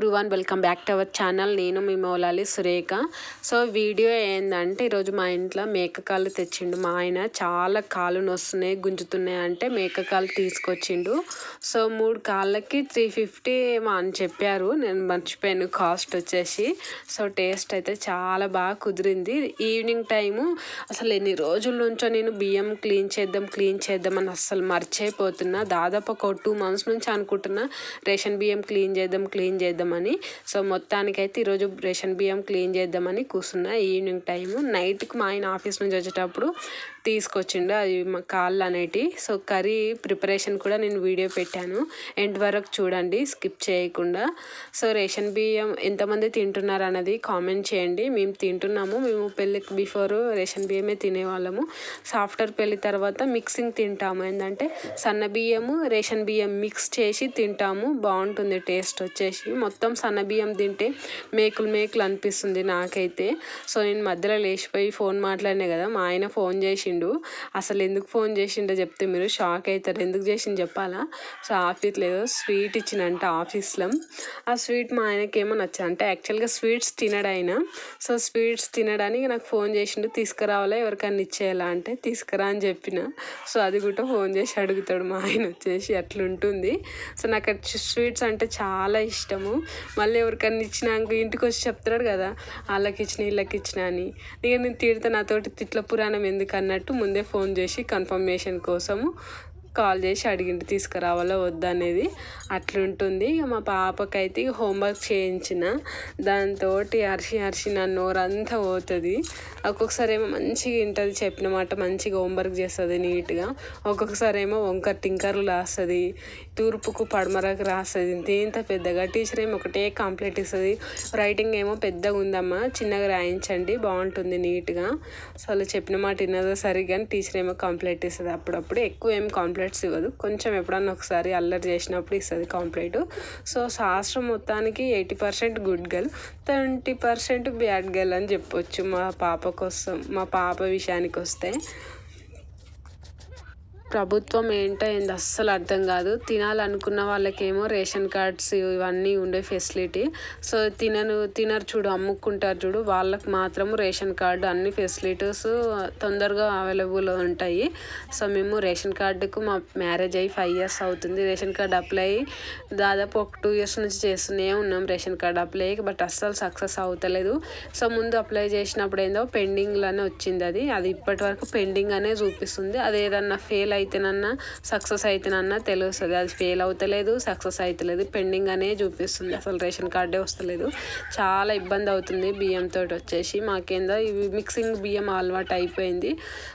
Everyone welcome back to our channel నేను మీ Moulali Surekha. So video ఏంటంటే ఈరోజు మా ఇంట్లో మేకకాలు తెచ్చిండు. మా ఆయన చాలా కాళ్ళు నొస్తున్నాయి గుంజుతున్నాయి అంటే మేకకాలు తీసుకొచ్చిండు. సో మూడు కాళ్ళకి త్రీ ఫిఫ్టీ మా అని చెప్పారు. నేను మర్చిపోయాను కాస్ట్ వచ్చేసి. సో టేస్ట్ అయితే చాలా బాగా కుదిరింది. ఈవినింగ్ టైము అసలు ఎన్ని రోజుల నుంచో నేను బియ్యం క్లీన్ చేద్దాం క్లీన్ చేద్దాం అని అస్సలు మర్చిపోతున్నా. దాదాపు ఒక టూ మంత్స్ నుంచి అనుకుంటున్నా రేషన్ బియ్యం క్లీన్ చేద్దాం క్లీన్ చేద్దాం చేద్దామని. సో మొత్తానికైతే ఈరోజు రేషన్ బియ్యం క్లీన్ చేద్దామని కూర్చున్నా. Evening time. నైట్కి మా ఆయన ఆఫీస్ నుంచి వచ్చేటప్పుడు తీసుకొచ్చిండు. అవి మా కాళ్ళు అనేటివి సో కర్రీ ప్రిపరేషన్ కూడా నేను వీడియో పెట్టాను. ఎండ్ వరకు చూడండి. స్కిప్ చేయకుండా. సో రేషన్ బియ్యం ఎంతమంది తింటున్నారు అన్నది కామెంట్ చేయండి. మేము తింటున్నాము. మేము పెళ్ళికి బిఫోర్ రేషన్ బియ్యమే తినేవాళ్ళము. సో ఆఫ్టర్ పెళ్ళి తర్వాత మిక్సింగ్ తింటాము. ఏంటంటే సన్న బియ్యము రేషన్ బియ్యం మిక్స్ చేసి తింటాము. బాగుంటుంది టేస్ట్ వచ్చేసి. మొత్తం సన్న బియ్యం తింటే మేకులు మేకులు అనిపిస్తుంది నాకైతే. సో నేను మధ్యలో లేచిపోయి ఫోన్ మాట్లాడినా కదా మా ఆయన ఫోన్ చేసిండు. అసలు ఎందుకు ఫోన్ చేసిండో చెప్తే మీరు షాక్ అవుతారు. ఎందుకు చేసిండు చెప్పాలా? సో ఆఫీస్లో స్వీట్ ఇచ్చినంట ఆఫీస్లో. ఆ స్వీట్ మా ఆయనకి ఏమో నచ్చదు అంటే యాక్చువల్గా స్వీట్స్ తినడు ఆయన. సో స్వీట్స్ తినడానికి నాకు ఫోన్ చేసిండు తీసుకురావాలా? ఎవరికైనా ఇచ్చేయాలా అంటే తీసుకురా అని చెప్పిన. సో అది కూడా ఫోన్ చేసి అడుగుతాడు మా ఆయన వచ్చేసి అట్లుంటుంది. సో నాకు స్వీట్స్ అంటే చాలా ఇష్టము. మళ్ళీ ఎవరికన్నా ఇచ్చినాక ఇంటికి వచ్చి చెప్తున్నాడు కదా వాళ్ళకి ఇచ్చిన వీళ్ళకి ఇచ్చిన అని. ఇక నేను తిడితే నాతోటి తిట్ల పురాణం ఎందుకు అన్నట్టు ముందే ఫోన్ చేసి కన్ఫర్మేషన్ కోసము కాల్ చేసి అడిగింది తీసుకురావాలో వద్దా అనేది అట్లుంటుంది. ఇక మా పాపకైతే హోంవర్క్ చేయించిన. దాంతో అరిసి అరిసి నా నోరంతా పోతుంది. ఒక్కొక్కసారి ఏమో మంచిగా వింటుంది చెప్పిన మాట మంచిగా హోంవర్క్ చేస్తుంది నీట్గా. ఒక్కొక్కసారి ఏమో వంకర టింకర్లు రాస్తుంది తూర్పుకు పడమరకు రాస్తుంది. ఇంత పెద్దగా టీచర్ ఏమో ఒకటే కంప్లీట్ ఇస్తుంది. రైటింగ్ ఏమో పెద్దగా ఉందమ్మా చిన్నగా రాయించండి బాగుంటుంది నీట్గా. అసలు చెప్పిన మాట విన్నదో సరిగ్గా టీచర్ ఏమో కంప్లీట్ ఇస్తుంది. అప్పుడప్పుడు ఎక్కువ ఏం కాంప్లైంట్స్ ఇవ్వదు. కొంచెం ఎప్పుడన్నా ఒకసారి అల్లరి చేసినప్పుడు ఇస్తుంది కాంప్లైంట్ సో శాస్త్రం మొత్తానికి eighty percent good girl twenty percent bad girl అని చెప్పొచ్చు మా పాప కోసం మా పాప విషయానికి వస్తే ప్రభుత్వం ఏంటో ఏంది అస్సలు అర్థం కాదు. తినాలనుకున్న వాళ్ళకేమో రేషన్ కార్డ్స్ ఇవన్నీ ఉండే ఫెసిలిటీ. సో తినను తినరు చూడు అమ్ముకుంటారు చూడు. వాళ్ళకు మాత్రము రేషన్ కార్డు అన్ని ఫెసిలిటీస్ తొందరగా అవైలబుల్ ఉంటాయి. సో మేము రేషన్ కార్డుకు మా మ్యారేజ్ అయ్యి ఫైవ్ ఇయర్స్ అవుతుంది. రేషన్ కార్డు అప్లై దాదాపు ఒక టూ ఇయర్స్ నుంచి చేస్తూనే ఉన్నాం రేషన్ కార్డు అప్లై బట్ అస్సలు సక్సెస్ అవుతలేదు. సో ముందు అప్లై చేసినప్పుడు ఏందో పెండింగ్లోనే వచ్చింది అది. అది ఇప్పటి వరకు పెండింగ్ అనే చూపిస్తుంది. అది ఏదన్నా ఫెయిల్ అయితేనన్న సక్సెస్ అయితేనన్న తెలుస్తుంది. అది ఫెయిల్ అవుతలేదు సక్సెస్ అవుతలేదు పెండింగ్ అనే చూపిస్తుంది. అసలు రేషన్ కార్డే వస్తలేదు. చాలా ఇబ్బంది అవుతుంది బియ్యంతో వచ్చేసి. మాకేందో ఇవి మిక్సింగ్ బియ్యం అలవాటు అయిపోయింది.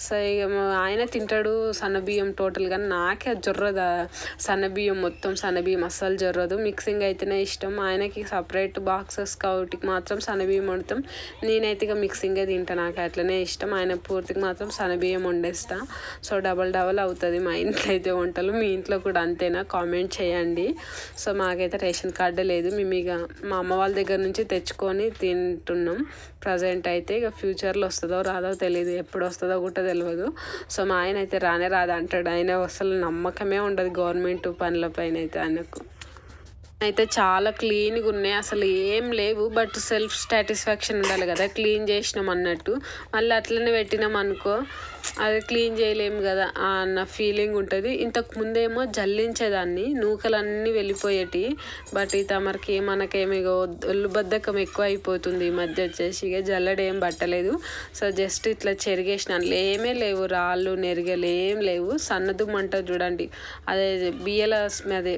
సో ఇక ఆయన తింటాడు సన్న బియ్యం టోటల్గా నాకే జొర్రదు? సన్న బియ్యం మొత్తం సన్న బియ్యం అస్సలు జొర్రదు. మిక్సింగ్ అయితేనే ఇష్టం. ఆయనకి సపరేట్ బాక్సెస్ కాబట్టి మాత్రం సన్నబియ్యం వండుతాం. నేనైతే ఇక మిక్సింగే తింటా. నాకు అట్లనే ఇష్టం. ఆయన పూర్తికి మాత్రం సన్న బియ్యం వండేస్తా. సో డబల్ డబల్ అవుతుంది మా ఇంట్లో అయితే వంటలు. మీ ఇంట్లో కూడా అంతేనా? కామెంట్ చేయండి. సో మాకైతే రేషన్ కార్డు లేదు. మేము ఇక మా అమ్మ వాళ్ళ దగ్గర నుంచి తెచ్చుకొని తింటున్నాం. ప్రజెంట్ అయితే ఇక ఫ్యూచర్లో వస్తుందో రాదో తెలియదు ఎప్పుడు వస్తుందో కూడా తెలియదు సో మా ఆయన అయితే రానే రాదు అంటాడు. ఆయన అసలు నమ్మకమే ఉండదు గవర్నమెంట్ పనులపైన అయితే ఆయనకు. అయితే చాలా క్లీన్గా ఉన్నాయి. అసలు ఏం లేవు. బట్ సెల్ఫ్ సాటిస్ఫాక్షన్ ఉండాలి కదా. క్లీన్ చేసినాం అన్నట్టు. మళ్ళీ అట్లనే పెట్టినాం అనుకో అది క్లీన్ చేయలేము కదా అన్న ఫీలింగ్ ఉంటుంది. ఇంతకు ముందేమో జల్లించేదాన్ని. నూకలన్నీ వెళ్ళిపోయేటి. బట్ ఈ తమరికి మనకేమి ఒళ్ళు బద్ధకం ఎక్కువ అయిపోతుంది ఈ మధ్య వచ్చేసి ఇక జల్లడేం పట్టలేదు. సో జస్ట్ ఇట్లా చెరిగేసిన ఏమీ లేవు. రాళ్ళు నెరిగలు ఏం లేవు. సన్నదుమ్ము అంటారు చూడండి. అదే బియ్యల అదే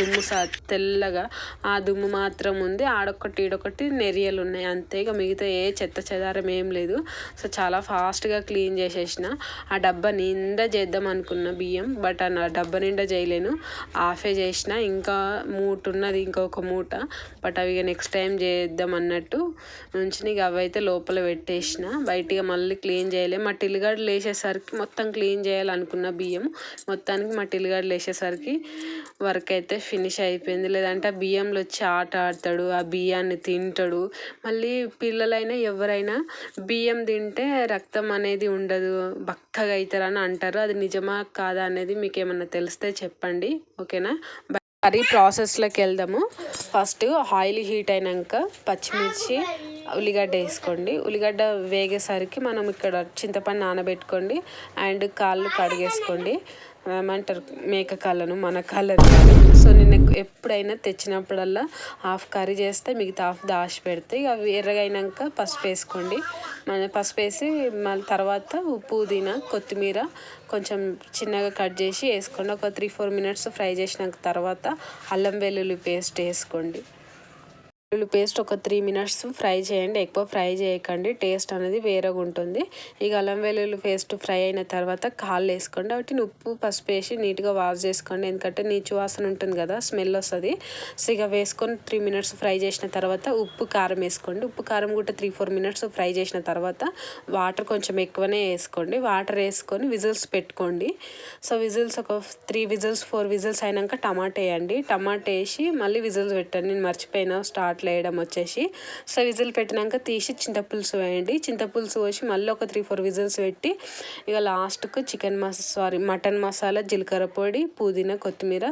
దుమ్ము సా తెల్లగా ఆ దుమ్ము మాత్రం ఉంది. ఆడొకటి ఈడొకటి నెరియలు ఉన్నాయి. అంతే ఇక మిగతా ఏ చెత్త చెదారం ఏం లేదు. సో చాలా ఫాస్ట్గా క్లీన్ చేసేసిన. ఆ డబ్బా నిండా చేద్దాం అనుకున్న బియ్యం బట్ ఆ డబ్బా నిండా చేయలేను. ఆఫే చేసిన. ఇంకా మూట ఉన్నది ఇంకొక మూట. బట్ అవి నెక్స్ట్ టైం చేద్దాం అన్నట్టు నుంచి ఇక అవైతే లోపల పెట్టేసిన. బయటిగా మళ్ళీ క్లీన్ చేయలేము మా టిల్లిగాడు లేచేసరికి మొత్తం క్లీన్ చేయాలనుకున్న బియ్యం. మొత్తానికి మా టిల్లిగాడు లేచేసరికి వర్క్ అయితే ఫినిష్ అయిపోయింది. లేదంటే ఆ బియ్యంలో వచ్చి ఆట ఆడతాడు ఆ బియ్యాన్ని తింటాడు. మళ్ళీ పిల్లలైనా ఎవరైనా బియ్యం తింటే రక్తం అనేది ఉండదు బక్కగా అవుతారని అంటారు. అది నిజమా కాదా అనేది మీకు ఏమన్నా తెలిస్తే చెప్పండి. ఓకేనా? కర్రీ ప్రాసెస్లోకి వెళ్దాము. ఫస్ట్ ఆయిల్ హీట్ అయినాక పచ్చిమిర్చి ఉల్లిగడ్డ వేసుకోండి. ఉల్లిగడ్డ వేగేసరికి మనం ఇక్కడ చింతపండు నానబెట్టుకోండి. అండ్ కాళ్ళు కడిగేసుకోండి. ఏమంటారు మేక కాళ్ళను మన కాళ్ళను సో నేను ఎప్పుడైనా తెచ్చినప్పుడల్లా హాఫ్ కర్రీ చేస్తే మిగతా హాఫ్ దాచి పెడితే అవి ఎర్రగైనాక పసుపు వేసుకోండి. మన పసుపు వేసి మళ్ళీ తర్వాత ఉప్పు పుదీనా కొత్తిమీర కొంచెం చిన్నగా కట్ చేసి వేసుకోండి. ఒక త్రీ ఫోర్ మినిట్స్ ఫ్రై చేసినాక తర్వాత అల్లం వెల్లుల్లి పేస్ట్ వేసుకోండి. వెల్లుల్లి పేస్ట్ ఒక త్రీ మినిట్స్ ఫ్రై చేయండి. ఎక్కువ ఫ్రై చేయకండి. టేస్ట్ అనేది వేరేగా ఉంటుంది. ఇక అల్లం వెల్లుల్లి పేస్ట్ ఫ్రై అయిన తర్వాత కాళ్ళు వేసుకోండి. వాటిని ఉప్పు పసుపు వేసి నీట్గా వాష్ చేసుకోండి. ఎందుకంటే నీచు వాసన ఉంటుంది కదా స్మెల్ వస్తుంది. సో ఇక వేసుకొని త్రీ మినిట్స్ ఫ్రై చేసిన తర్వాత ఉప్పు కారం వేసుకోండి. ఉప్పు కారం కూడా త్రీ ఫోర్ మినిట్స్ ఫ్రై చేసిన తర్వాత వాటర్ కొంచెం ఎక్కువనే వేసుకోండి. వాటర్ వేసుకొని విజిల్స్ పెట్టుకోండి. సో విజిల్స్ ఒక త్రీ విజిల్స్ ఫోర్ విజిల్స్ అయినాక టమాటా వేయండి. టమాటా వేసి మళ్ళీ విజిల్స్ పెట్టండి. నేను మర్చిపోయినా. స్టార్ట్ అట్లా వేయడం వచ్చేసి. సో విజిల్ పెట్టినాక తీసి చింతపులుసు వేయండి. చింతపులుసు పోసి మళ్ళీ ఒక త్రీ ఫోర్ విజిల్స్ పెట్టి ఇక లాస్ట్కు చికెన్ మసా సారీ మటన్ మసాలా జీలకర్ర పొడి పుదీనా కొత్తిమీర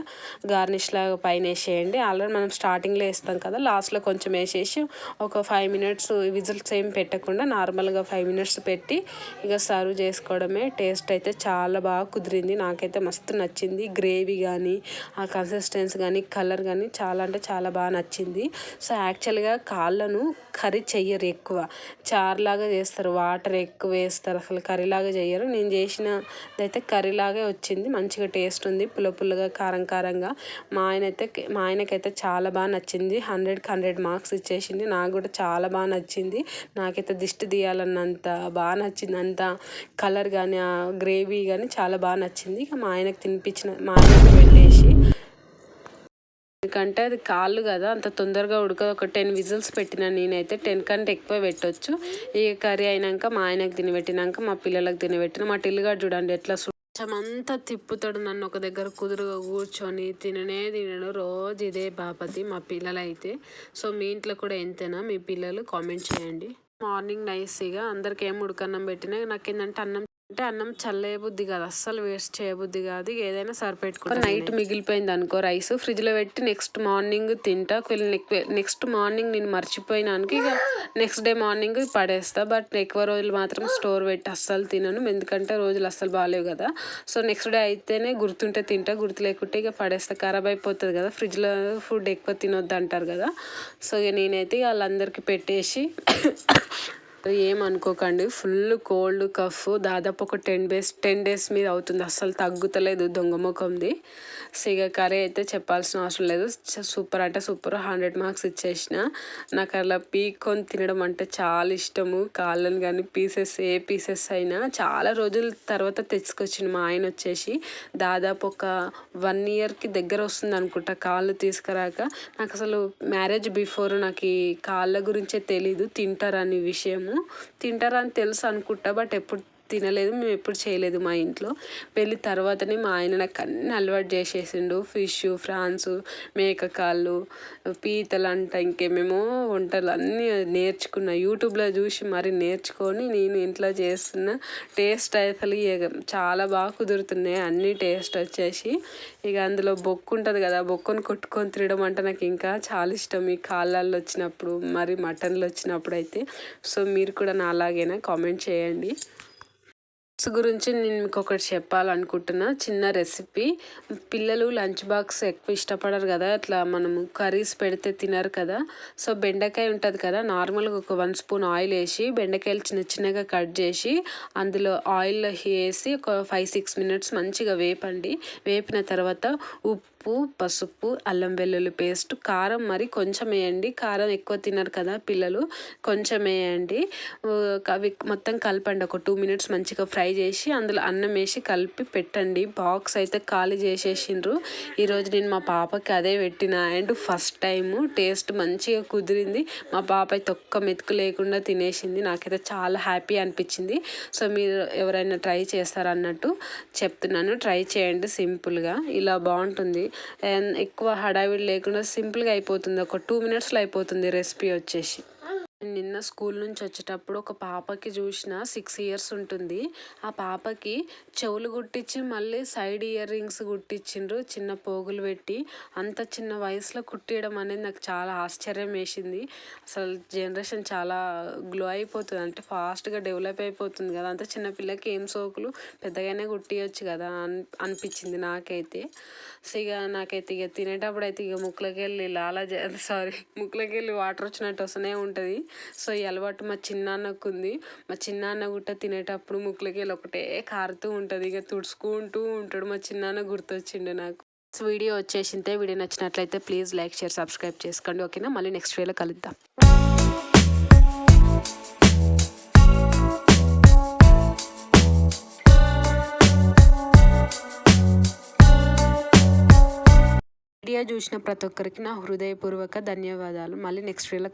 గార్నిష్ లాగా పైన వేసేయండి. ఆల్రెడీ మనం స్టార్టింగ్లో వేస్తాం కదా లాస్ట్లో కొంచెం వేసేసి ఒక ఫైవ్ మినిట్స్ విజిల్స్ ఏం పెట్టకుండా నార్మల్గా ఫైవ్ మినిట్స్ పెట్టి ఇక సర్వ్ చేసుకోవడమే. టేస్ట్ అయితే చాలా బాగా కుదిరింది. నాకైతే మస్తు నచ్చింది. గ్రేవీ కానీ ఆ కన్సిస్టెన్సీ కానీ కలర్ కానీ చాలా అంటే చాలా బాగా నచ్చింది. సో యాక్చువల్గా కాళ్ళను కర్రీ చెయ్యరు ఎక్కువ. చారులాగా చేస్తారు వాటర్ ఎక్కువ వేస్తారు అసలు కర్రీలాగా చేయరు నేను చేసినది అయితే కర్రీలాగే వచ్చింది మంచిగా టేస్ట్ ఉంది పుల్ల పుల్లగా కారం కారంగా. మా ఆయన అయితే మా ఆయనకైతే చాలా బాగా నచ్చింది హండ్రెడ్కి హండ్రెడ్ మార్క్స్ ఇచ్చేసింది నాకు కూడా చాలా బాగా నచ్చింది. నాకైతే దిష్టి తీయాలన్నంత బాగా నచ్చింది అంత కలర్ కానీ ఆ గ్రేవీ కానీ చాలా బాగా నచ్చింది. ఇక మా ఆయనకు తినిపించిన మా ఆయనకు పెట్టేసి ఎందుకంటే అది కాళ్ళు కదా అంత తొందరగా ఉడక ఒక టెన్ విజిల్స్ పెట్టిన నేనైతే టెన్ కంటే ఎక్కువ పెట్టొచ్చు. ఈ కర్రీ అయినాక మా ఆయనకు తినబెట్టినాక మా పిల్లలకు తినబెట్టిన మా టిల్లుగాడు చూడండి ఎట్లా అంతా తిప్పుతాడు నన్ను ఒక దగ్గర కుదురుగా కూర్చొని తిననే తినడు. రోజు ఇదే బాపతి మా పిల్లలు అయితే సో మీ ఇంట్లో కూడా ఎంతేనా మీ పిల్లలు కామెంట్ చేయండి. మార్నింగ్ నైస్గా అందరికి ఏం ఉడకన్నం పెట్టినా నాకు ఏంటంటే అన్నం అంటే అన్నం చల్లేయబుద్ధి కాదు అస్సలు వేస్ట్ చేయబుద్ధి కాదు ఏదైనా సరిపెట్టుకో నైట్ మిగిలిపోయింది అనుకో రైస్ ఫ్రిడ్జ్లో పెట్టి నెక్స్ట్ మార్నింగ్ తింటా నెక్స్ట్ మార్నింగ్ నేను మర్చిపోయినానికి ఇక నెక్స్ట్ డే మార్నింగ్ పడేస్తా బట్ ఎక్కువ రోజులు మాత్రం స్టోర్ పెట్టి అస్సలు తినను ఎందుకంటే రోజులు అస్సలు బాగాలేవు కదా. సో నెక్స్ట్ డే అయితేనే గుర్తుంటే తింటా గుర్తు లేకుంటే ఇక పడేస్తా ఖరాబ్ అయిపోతుంది కదా ఫ్రిడ్జ్లో ఫుడ్ ఎక్కువ తినొద్దు అంటారు కదా. సో ఇక నేనైతే వాళ్ళందరికీ పెట్టేసి ఏమనుకోకండి ఫుల్ కోల్డ్ కఫ్ దాదాపు ఒక టెన్ డేస్ టెన్ డేస్ మీద అవుతుంది. అస్సలు తగ్గుతలేదు దొంగ ముఖంది. సిగ కర్రీ అయితే చెప్పాల్సిన అవసరం లేదు. సూపర్ అంటే సూపర్. హండ్రెడ్ మార్క్స్ ఇచ్చేసిన. నాకు అలా పీక్కొని తినడం అంటే చాలా ఇష్టము. కాళ్ళని కానీ పీసెస్ ఏ పీసెస్ అయినా చాలా రోజుల తర్వాత తెచ్చుకొచ్చింది మా ఆయన వచ్చేసి. దాదాపు ఒక వన్ ఇయర్కి దగ్గర వస్తుంది అనుకుంటా కాళ్ళు తీసుకురాక. నాకు అసలు మ్యారేజ్ బిఫోర్ నాకు ఈ కాళ్ళ గురించే తెలీదు. తింటారని విషయము. తింటారని తెలుసు అనుకుంటా బట్ ఎప్పుడు తినలేదు మేము ఎప్పుడు చేయలేదు మా ఇంట్లో. పెళ్ళి తర్వాతనే మా ఆయన నాకు అన్ని అలవాటు చేసేసిండు. ఫిష్ ఫ్రాన్స్ మేక కాళ్ళు పీతలు అంట ఇంకేమేమో వంటలు అన్నీ నేర్చుకున్న. యూట్యూబ్లో చూసి మరి నేర్చుకొని నేను ఇంట్లో చేస్తున్న టేస్ట్ అసలు చాలా బాగా కుదురుతున్నాయి. అన్ని టేస్ట్ వచ్చేసి ఇక అందులో బొక్కు ఉంటుంది కదా బొక్కుని కొట్టుకొని తినడం అంటే నాకు ఇంకా చాలా ఇష్టం. ఈ కాళ్ళల్లో వచ్చినప్పుడు మరి మటన్లు వచ్చినప్పుడు అయితే. సో మీరు కూడా నా అలాగైనా కామెంట్ చేయండి. గురించి నేను మీకు ఒకటి చెప్పాలనుకుంటున్నా. చిన్న రెసిపీ. పిల్లలు లంచ్ బాక్స్ ఎక్కువ ఇష్టపడరు కదా. అట్లా మనము కర్రీస్ పెడితే తినరు కదా. సో బెండకాయ ఉంటుంది కదా. నార్మల్గా ఒక వన్ స్పూన్ ఆయిల్ వేసి బెండకాయలు చిన్న చిన్నగా కట్ చేసి అందులో ఆయిల్ వేసి ఒక ఫైవ్ సిక్స్ మినిట్స్ మంచిగా వేపండి. వేపిన తర్వాత ఉప్పు ఉప్పు పసుపు అల్లం వెల్లుల్లి పేస్ట్ కారం మరి కొంచెం వేయండి. కారం ఎక్కువ తినరు కదా పిల్లలు కొంచెం వేయండి. అవి మొత్తం కలపండి. ఒక టూ మినిట్స్ మంచిగా ఫ్రై చేసి అందులో అన్నం వేసి కలిపి పెట్టండి. బాక్స్ అయితే ఖాళీ చేసేసిండ్రు. ఈరోజు నేను మా పాపకి అదే పెట్టిన అండ్ ఫస్ట్ టైము టేస్ట్ మంచిగా కుదిరింది. మా పాప అయితే ఒక్క మెతుకు లేకుండా తినేసింది. నాకైతే చాలా హ్యాపీ అనిపించింది. సో మీరు ఎవరైనా ట్రై చేస్తారన్నట్టు చెప్తున్నాను. ట్రై చేయండి సింపుల్గా. ఇలా బాగుంటుంది. ఎక్కువ హడావిడి లేకుండా సింపుల్గా అయిపోతుంది. ఒక టూ మినిట్స్లో అయిపోతుంది రెసిపీ వచ్చేసి. నిన్న స్కూల్ నుంచి వచ్చేటప్పుడు ఒక పాపకి చూసిన సిక్స్ ఇయర్స్ ఉంటుంది. ఆ పాపకి చెవులు కుట్టించి మళ్ళీ సైడ్ ఇయర్ రింగ్స్ కుట్టించిండ్రు చిన్న పోగులు పెట్టి అంత చిన్న వయసులో కుట్టియడం అనేది నాకు చాలా ఆశ్చర్యం వేసింది. అసలు జనరేషన్ చాలా గ్లో అయిపోతుంది. అంటే ఫాస్ట్గా డెవలప్ అయిపోతుంది కదా. అంత చిన్న పిల్లకి ఏం సోకులు? పెద్దగానే కుట్టియచ్చు కదా అని అనిపించింది నాకైతే. సో ఇక నాకైతే ఇక తినేటప్పుడు అయితే ఇక ముక్కులకెళ్ళి లాలా సారీ ముక్కులోకి వెళ్ళి వాటర్ వచ్చినట్టు వస్తూనే ఉంటుంది. సో ఈ అలవాటు మా చిన్నాన్నకు ఉంది మా చిన్నాన్న గుట్ట తినేటప్పుడు ముక్కులకి వెళ్ళి ఒకటే కారుతూ ఉంటుంది. ఇక తుడుచుకుంటూ ఉంటాడు మా చిన్నాన్న గుర్తొచ్చిండు నాకు. సో వీడియో వచ్చేసింటే వీడియో నచ్చినట్లయితే ప్లీజ్ లైక్ షేర్ సబ్స్క్రైబ్ చేసుకోండి. ఓకేనా? మళ్ళీ నెక్స్ట్ వీడియోలో కలుద్దాం. వీడియో చూసిన ప్రతి ఒక్కరికి నా హృదయపూర్వక ధన్యవాదాలు. మళ్ళీ నెక్స్ట్ వీడియోలో